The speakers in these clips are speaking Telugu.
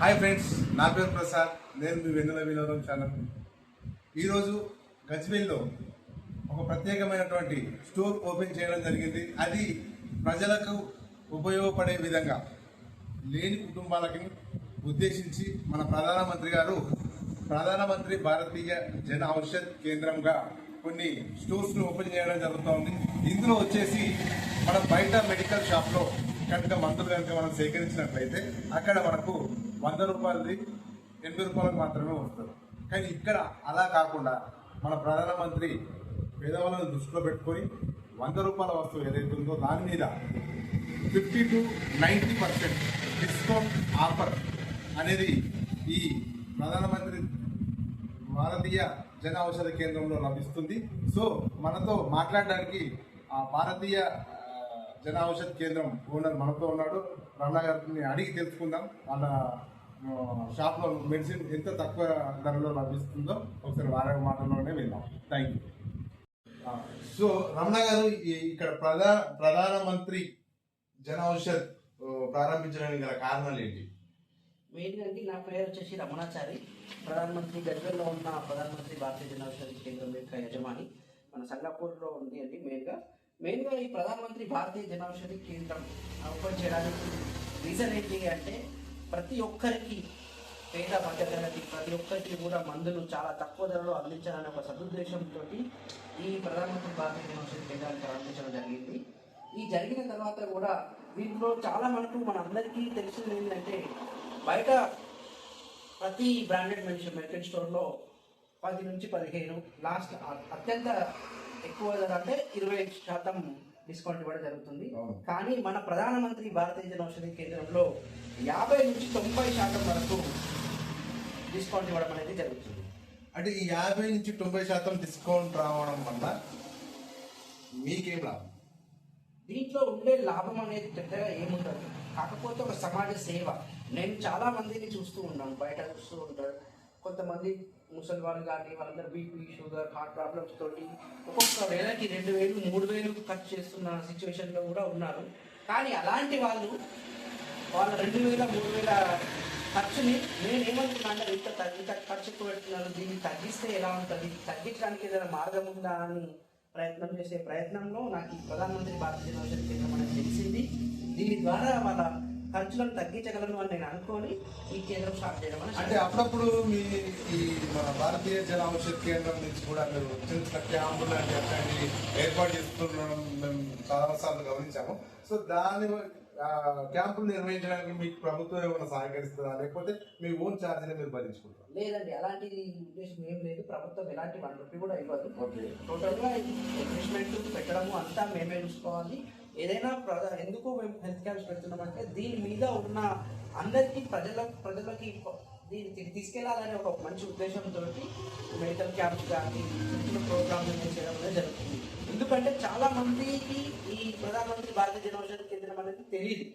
హాయ్ ఫ్రెండ్స్ నా పేరు ప్రసాద్. నేను మీ వెన్నెల వినోదం ఛానల్ ఈరోజు గజ్వేల్లో ఒక ప్రత్యేకమైనటువంటి స్టోర్ ఓపెన్ చేయడం జరిగింది. అది ప్రజలకు ఉపయోగపడే విధంగా లేని కుటుంబాలకి ఉద్దేశించి మన ప్రధానమంత్రి గారు ప్రధానమంత్రి భారతీయ జన ఔషధ్ కేంద్రంగా కొన్ని స్టోర్స్ను ఓపెన్ చేయడం జరుగుతోంది. ఇందులో వచ్చేసి మనం బయట మెడికల్ షాప్లో కనుక మందులు కనుక మనం సేకరించినట్లయితే అక్కడ మనకు వంద రూపాయలది ఎనభై రూపాయలకు మాత్రమే వస్తుంది. కానీ ఇక్కడ అలా కాకుండా మన ప్రధానమంత్రి పేదవాళ్ళను దృష్టిలో పెట్టుకొని వంద రూపాయల వస్తువు ఏదైతే ఉందో దాని మీద fifty to ninety percent discount offer అనేది ఈ ప్రధానమంత్రి భారతీయ జన ఔషధ కేంద్రంలో లభిస్తుంది. సో మనతో మాట్లాడడానికి ఆ భారతీయ జన ఔషధ కేంద్రం ఓనర్ మనతో ఉన్నాడు. రమణ గారిని అడిగి తెలుసుకుందాం. వాళ్ళ షాప్లో మెడిసిన్ ఎంత తక్కువ ధరలో లభిస్తుందో ఒకసారి వారి మాటల్లోనే విన్నాం థ్యాంక్ యూ సో రమణ గారు ఇక్కడ ప్రధా ప్రధానమంత్రి జన ఔషధ్ ప్రారంభించడానికి గల కారణాలు ఏంటి? మెయిన్గా అండి నా పేరు వచ్చేసి రమణాచారి. ప్రధానమంత్రి దగ్గరలో ఉన్న ప్రధానమంత్రి భారతీయ జన ఔషధి కేంద్రం యొక్క యజమాని. మన సంగాపూర్లో ఉంది అండి మెయిన్గా మెయిన్గా ఈ ప్రధానమంత్రి భారతీయ జనౌషధి కేంద్రం ఓపెన్ చేయడానికి రీజన్ ఏంటి అంటే ప్రతి ఒక్కరికి పేద మధ్యతరగతి ప్రతి ఒక్కరికి కూడా మందులు చాలా తక్కువ ధరలో అందించాలనే ఒక సదుద్దేశంతో ఈ ప్రధానమంత్రి భారతీయ జనౌషధి కేంద్రానికి అందించడం ప్రారంభించడం జరిగింది. ఈ జరిగిన తర్వాత కూడా దీంట్లో చాలా మనకు మన అందరికీ తెలిసింది ఏంటంటే బయట ప్రతి బ్రాండెడ్ మెడిసిన్ మెడికల్ స్టోర్లో పది నుంచి పదిహేను లాస్ట్ అత్యంత ఎక్కువ ధర అంటే ఇరవై శాతం డిస్కౌంట్ ఇవ్వడం జరుగుతుంది. కానీ మన ప్రధానమంత్రి భారతీయ జన ఔషధి కేంద్రంలో యాభై నుంచి తొంభై శాతం వరకు డిస్కౌంట్ ఇవ్వడం అనేది జరుగుతుంది. అంటే ఈ యాభై నుంచి తొంభై శాతం డిస్కౌంట్ రావడం వల్ల మీకేం లాభం? దీంట్లో ఉండే లాభం అనేది పెద్దగా ఏముండదు. కాకపోతే ఒక సమాజ సేవ. నేను చాలా మందిని చూస్తూ ఉన్నాను బయట చూస్తూ ఉంటారు. కొంతమంది ముసలి వాళ్ళు కానీ వాళ్ళందరూ బీపీ షుగర్ హార్ట్ ప్రాబ్లమ్స్ తోటి ఒక్కొక్క వేలకి రెండు వేలు మూడు వేలు ఖర్చు చేస్తున్న సిచ్యువేషన్లో కూడా ఉన్నారు. కానీ అలాంటి వాళ్ళు వాళ్ళ రెండు వేల మూడు వేల ఖర్చుని నేను ఏమనుకున్నా అంటే ఇంత తగ్గి ఇంత ఖర్చు ఎక్కువ పెడుతున్నారు దీన్ని తగ్గిస్తే ఎలా ఉంటుంది? తగ్గించడానికి ఏదైనా మార్గం ఉందా అని ప్రయత్నం చేసే ప్రయత్నంలో నాకు ఈ ప్రధానమంత్రి భారతీయ జనౌషధి కేంద్రం అనేది తెలిసింది. దీని ద్వారా వాళ్ళ ఖర్చులను తగ్గించగలను అని నేను అనుకొని ఈ కేంద్రం స్టార్ట్ చేయడం అని అంటే అప్పుడప్పుడు మీ ఈ మన భారతీయ జన ఔషధ కేంద్రం నుంచి కూడా మీరు చిన్న చిన్న క్యాంపులు లాంటి అట్లాంటివి ఏర్పాటు చేస్తున్నాం మేము చాలా సార్లు గమనించాము. సో దాని క్యాంపులు నిర్వహించడానికి మీకు ప్రభుత్వం ఏమైనా సహకరిస్తుందా? లేకపోతే మీ ఓన్ ఛార్జీని మీరు భరించుకుంటారా? లేదండి అలాంటి ఉద్దేశం ఏం లేదు. ప్రభుత్వం ఎలాంటి వన్ రూపీ కూడా ఇవ్వదు. టోటల్గా ఇన్వెస్ట్మెంట్ పెట్టడము అంతా మేమే చూసుకోవాలి. ఏదైనా ప్రధా ఎందుకు మేము హెల్త్ క్యాంప్స్ పెడుతున్నామంటే దీని మీద ఉన్న అందరికీ ప్రజల ప్రజలకి దీన్ని తీసుకెళ్ళాలనే ఒక మంచి ఉద్దేశంతో మెడికల్ క్యాంప్స్ కానీ చిన్న ప్రోగ్రామ్స్ చేయడం అనేది జరుగుతుంది. ఎందుకంటే చాలా మందికి ఈ ప్రధానమంత్రి భారతీయ జనౌషధి కేంద్రం అనేది తెలియదు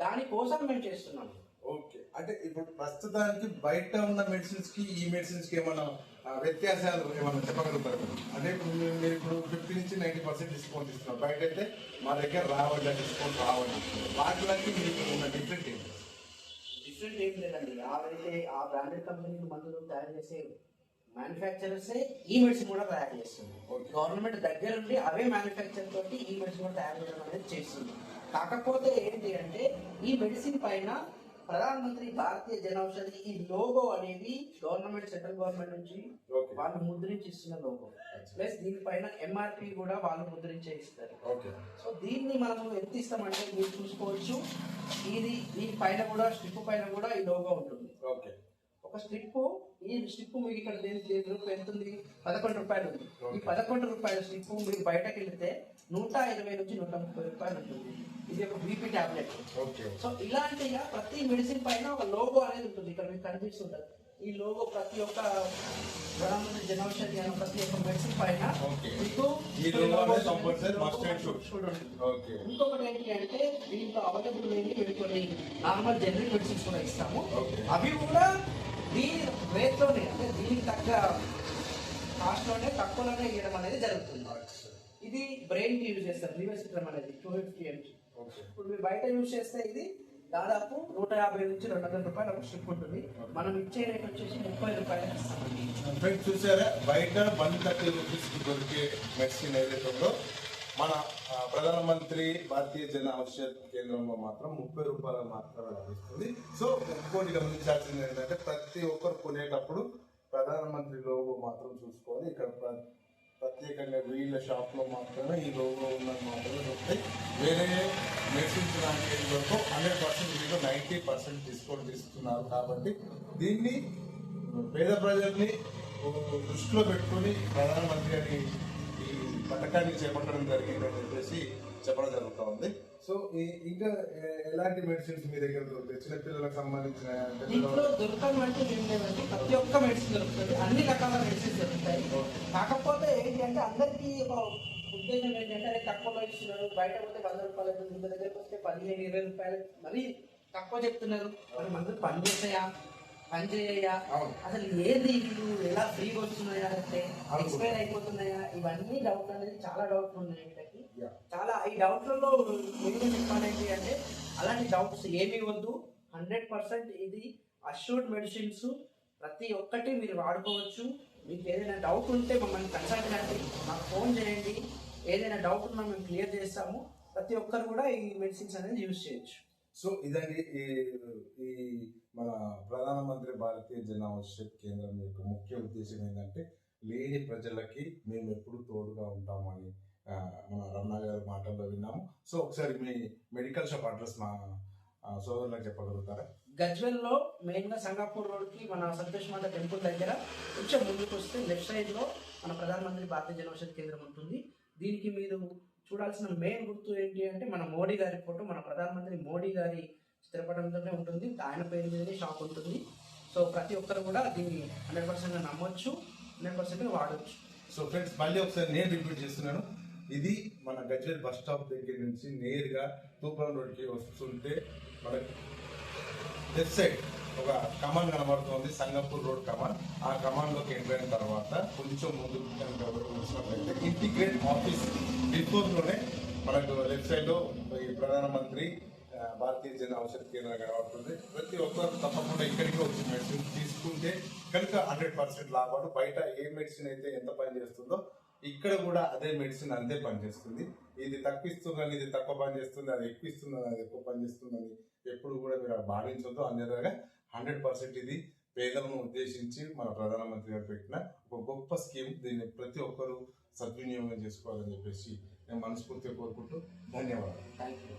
దానికోసం మేము చేస్తున్నాము ఓకే. అంటే ఇప్పుడు ప్రస్తుతానికి బయట ఉన్న మెడిసిన్స్కి ఈ మెడిసిన్స్కి ఏమైనా ఆ, వ్యత్యాసాలు ఏమైనా చెప్పగలుగుతారు ఇప్పుడు మీరు ఇప్పుడు ఫిఫ్టీ నుంచి నైన్టీ పర్సెంట్ డిస్కౌంట్ ఇస్తున్నారు. బయట అయితే మా దగ్గర రావద్దు డిస్కౌంట్ రావద్దు వాటికి మీకు ఉన్న డిఫరెంట్ ఏంటి డిఫరెంట్ ఏం లేదండి. అవైతే ఆ బ్రాండెడ్ కంపెనీలు మందులు తయారు చేసే మ్యానుఫ్యాక్చరర్సే ఈ మెడిసిన్ కూడా తయారు చేస్తుంది. గవర్నమెంట్ దగ్గర ఉండి అవే మ్యానుఫ్యాక్చర్ తోటి ఈ మెడిసిన్ కూడా తయారు చేయడం అనేది చేస్తుంది. కాకపోతే ఏంటి అంటే ఈ మెడిసిన్ పైన ప్రధానమంత్రి భారతీయ జనౌషధి ఈ లోగో అనేది గవర్నమెంట్ సెంట్రల్ గవర్నమెంట్ నుంచి. వాళ్ళు ముద్రించి ఇస్తున్న లోగో ప్లస్ దీనిపైన ఎంఆర్పి కూడా వాళ్ళు ముద్రించే ఇస్తారు. ఓకే. సో దీన్ని మనము ఎంత ఇస్తామంటే మీరు చూసుకోవచ్చు. ఇది దీని పైన కూడా స్ట్రిప్ పైన కూడా ఈ లోగో ఉంటుంది. ఓకే. ఒక స్ట్రిప్ ఈ స్ట్రిప్ మీకు ఇక్కడ రూపాయి ఎంత ఉంది? పదకొండు రూపాయలు ఉంది. ఈ పదకొండు రూపాయల స్ట్రిప్ మీరు బయటకు వెళితే నూట ఇరవై నుంచి నూట ముప్పై రూపాయలు ఉంటుంది. ఇది ఒక బీపీ టాబ్లెట్. ఓకే. సో ఇలాంటిగా ప్రతి మెడిసిన్ పైన ఒక లోగో అనేది ఉంటుంది. ఇక్కడ మీకు కనిపిస్తుంటుంది ఈ లోగో ప్రతి ఒక్క ప్రధానమంత్రి జనౌషధి అనే ప్రతి ఒక్క మెడిసిన్ పైన. మీకు ఇంకొకటి ఏంటి అంటే దీంట్లో అవైలబుల్ మేము కొన్ని నార్మల్ జనరిక్ మెడిసిన్స్ కూడా ఇస్తాము. అవి కూడా దీని రేట్లోనే అంటే దీనికి తగ్గ కాస్ట్లోనే తక్కువలోనే ఇవ్వడం అనేది జరుగుతుంది. ఇది బ్రెయిన్కి యూజ్ చేస్తారు రివర్సిట్రమ్ అనేది టూ ఫిఫ్టీ ఎంజీ. ఇప్పుడు మీరు బయట యూజ్ చేస్తే ఇది దాదాపు నూట యాభై నుంచి రెండు వందల రూపాయలు ఒక స్ట్రిప్ ఉంటుంది. మనం ఇచ్చే రేట్ వచ్చేసి ముప్పై రూపాయలకి ఇస్తామండి. చూసారా బయట వన్ థర్టీ రూపీస్కి దొరికే మెడిసిన్ ఏదైతే ఉందో మన ప్రధానమంత్రి భారతీయ జన ఔషధ కేంద్రంలో మాత్రం ముప్పై రూపాయలు మాత్రమే లభిస్తుంది. సో ఇంకోటి గమనించాల్సింది ఏంటంటే ప్రతి ఒక్కరు కొనేటప్పుడు ప్రధానమంత్రి లోగో మాత్రం చూసుకోవాలి. ఇక్కడ ప్ర- ప్రత్యేకంగా వీళ్ళ షాప్లో మాత్రమే ఈ లోగో ఉన్నది మాత్రమే దొరుకుతాయి. వేరే మెడిసిన్స్ లాంటి వరకు హండ్రెడ్ పర్సెంట్ మీరు నైంటీ పర్సెంట్ డిస్కౌంట్ ఇస్తున్నారు కాబట్టి దీన్ని పేద ప్రజల్ని దృష్టిలో పెట్టుకొని ప్రధానమంత్రి అని పథకాన్ని చేపట్టడం జరిగిందని చెప్పేసి చెప్పడం జరుగుతూ ఉంది. సో ఇంకా ఎలాంటి మెడిసిన్స్ మీ దగ్గర దొరుకుతాయి? చిన్నపిల్లలకు సంబంధించిన దీంట్లో దొరకని అంటే ఏం లేదండి. ప్రతి ఒక్క మెడిసిన్ దొరుకుతుంది. అన్ని రకాల మెడిసిన్స్ దొరుకుతాయి. కాకపోతే ఏంటి అంటే అందరికీ ఒక ఉద్దేశం ఏంటంటే అరే తక్కువ ఇస్తున్నారు బయట పోతే వంద రూపాయలు ఇంత దగ్గరకు వస్తే పదిహేను ఇరవై రూపాయలు. మరీ తక్కువ చెప్తున్నారు. మరి మందులు పని అవును. అసలు ఏది వీళ్ళు ఎలా ఫ్రీగా వస్తున్నాయా అంటే. ఎక్స్పైర్ అయిపోతున్నాయా? ఇవన్నీ డౌట్లు అనేది చాలా డౌట్లు ఉన్నాయి వీళ్ళకి. Yeah. చాలా ఈ డౌట్లలో మెయిన్ చెప్పాలంటే అంటే అలాంటి డౌట్స్ ఏమీ వద్దు. హండ్రెడ్ పర్సెంట్ ఇది అష్యూర్డ్ మెడిసిన్స్ ప్రతి ఒక్కటి మీరు వాడుకోవచ్చు. మీకు ఏదైనా డౌట్ ఉంటే మమ్మల్ని కన్సల్ట్ కండి మాకు ఫోన్ చేయండి. ఏదైనా డౌట్ ఉన్నా మేము క్లియర్ చేస్తాము. ప్రతి ఒక్కరు కూడా ఈ మెడిసిన్స్ అనేది యూజ్ చేయొచ్చు. సో ఇదండి ఈ ఈ మన ప్రధానమంత్రి భారతీయ జన ఔషధ కేంద్రం యొక్క ముఖ్య ఉద్దేశం ఏంటంటే లేని ప్రజలకి మేము ఎప్పుడు తోడుగా ఉంటామని మన రమణ గారి మాటల్లో విన్నాము. సో ఒకసారి మీ మెడికల్ షాప్ అడ్రస్ మా సోదరులకు చెప్పగలుగుతారా? గజ్వెల్లో మెయిన్గా సంగాపూర్ రోడ్కి మన సంతోష్ మాత టెంపుల్ దగ్గర కొంచెం ముందుకు వస్తే లెఫ్ట్ సైడ్లో మన ప్రధానమంత్రి భారతీయ జనౌషధి కేంద్రం ఉంటుంది. దీనికి మీరు చూడాల్సిన మెయిన్ గుర్తు ఏంటి అంటే మన మోడీ గారి ఫోటో మన ప్రధానమంత్రి మోడీ గారి చిత్రపటంతోనే ఉంటుంది. ఆయన పేరు మీదనే షాప్ ఉంటుంది. సో ప్రతి ఒక్కరు కూడా దీన్ని హండ్రెడ్ పర్సెంట్ నమ్మొచ్చు హండ్రెడ్ పర్సెంట్ వాడచ్చు. సో ఫ్రెండ్స్ మళ్ళీ ఒకసారి నేను రిపీట్ చేస్తున్నాను. ఇది మన గజ్వేల్ బస్ స్టాప్ దగ్గర నుంచి నేరుగా తూప్రాన్ రోడ్కి వస్తుంటే మనకి లెఫ్ట్ సైడ్ ఒక కమాన్ కనబడుతుంది సంగపూర్ రోడ్ కమాన్ ఆ కమాన్లోకి ఎంటర్ అయిన తర్వాత కొంచెం ముందుకు కనుక వచ్చినట్లయితే ఇంటిగ్రేట్ ఆఫీస్ బిఫోర్లోనే మనకు లెఫ్ట్ సైడ్లో ఈ ప్రధానమంత్రి భారతీయ జన ఔషధ కేంద్రం కనబడుతుంది. ప్రతి ఒక్కరు తప్పకుండా ఇక్కడికి వచ్చి మెడిసిన్ తీసుకుంటే కనుక హండ్రెడ్ పర్సెంట్ లాభాలు. బయట ఏ మెడిసిన్ అయితే ఎంత పని చేస్తుందో ఇక్కడ కూడా అదే మెడిసిన్ అంతే పనిచేస్తుంది. ఇది తప్పిస్తుందని ఇది తక్కువ పని చేస్తుంది అది ఎక్కువ ఇస్తుందని అది ఎక్కువ పని చేస్తుందని ఎప్పుడు కూడా మీరు భావించొద్దు. అన్నిగా హండ్రెడ్ పర్సెంట్ ఇది పేదలను ఉద్దేశించి మన ప్రధానమంత్రి గారు పెట్టిన ఒక గొప్ప స్కీమ్. దీన్ని ప్రతి ఒక్కరూ సద్వినియోగం చేసుకోవాలని చెప్పేసి నేను మనస్ఫూర్తిగా కోరుకుంటూ ధన్యవాదాలు. Thank you